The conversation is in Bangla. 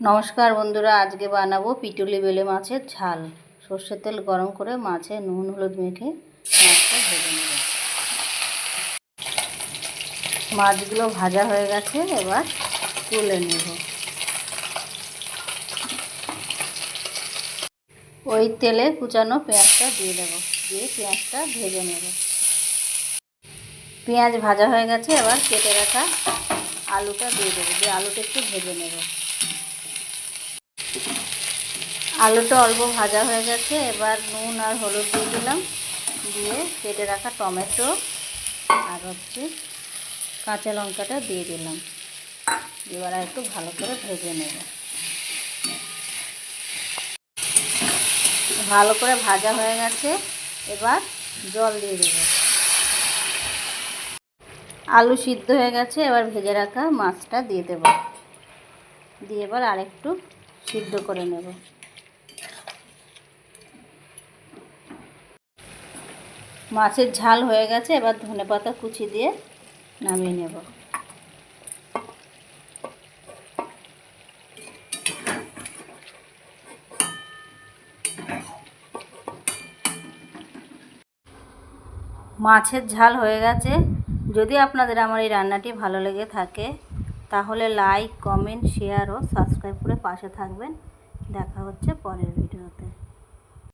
নমস্কার বন্ধুরা, আজকে বানাবো পিটুলি বেলে মাছের ঝাল। সর্ষের তেল গরম করে মাছে নুন, হলুদ মেখে মাছটা ভেজে নেব। মাছগুলো ভাজা হয়ে গেছে, এবার তুলে নেব। ওই তেলে কুচানো পেঁয়াজটা দিয়ে দেবো, দিয়ে পেঁয়াজটা ভেজে নেব। পেঁয়াজ ভাজা হয়ে গেছে, এবার কেটে রাখা আলুটা দিয়ে দেবো, দিয়ে আলুটা একটু ভেজে নেব। আলুটা অল্প ভাজা হয়ে গেছে, এবার নুন আর হলুদ দিয়ে দিলাম। দিয়ে কেটে রাখা টমেটো আর হচ্ছে কাঁচা লঙ্কাটা দিয়ে দিলাম। এবার একটু ভালো করে ভেজে নেব। ভালো করে ভাজা হয়ে গেছে, এবার জল দিয়ে দেবো। আলু সিদ্ধ হয়ে গেছে, এবার ভেজে রাখা মাছটা দিয়ে দেব। দিয়ে এবার আরেকটু সিদ্ধ করে নেব। মাছের ঝাল হয়ে গেছে, এবার ধনে পাতা কুচি দিয়ে নামিয়ে নেব। মাছের ঝাল হয়ে গেছে। যদি আপনাদের আমার এই রান্নাটি ভালো লেগে থাকে তাহলে লাইক কমেন্ট শেয়ার ও সাবস্ক্রাইব করে পাশে থাকবেন। দেখা হচ্ছে পরের ভিডিওতে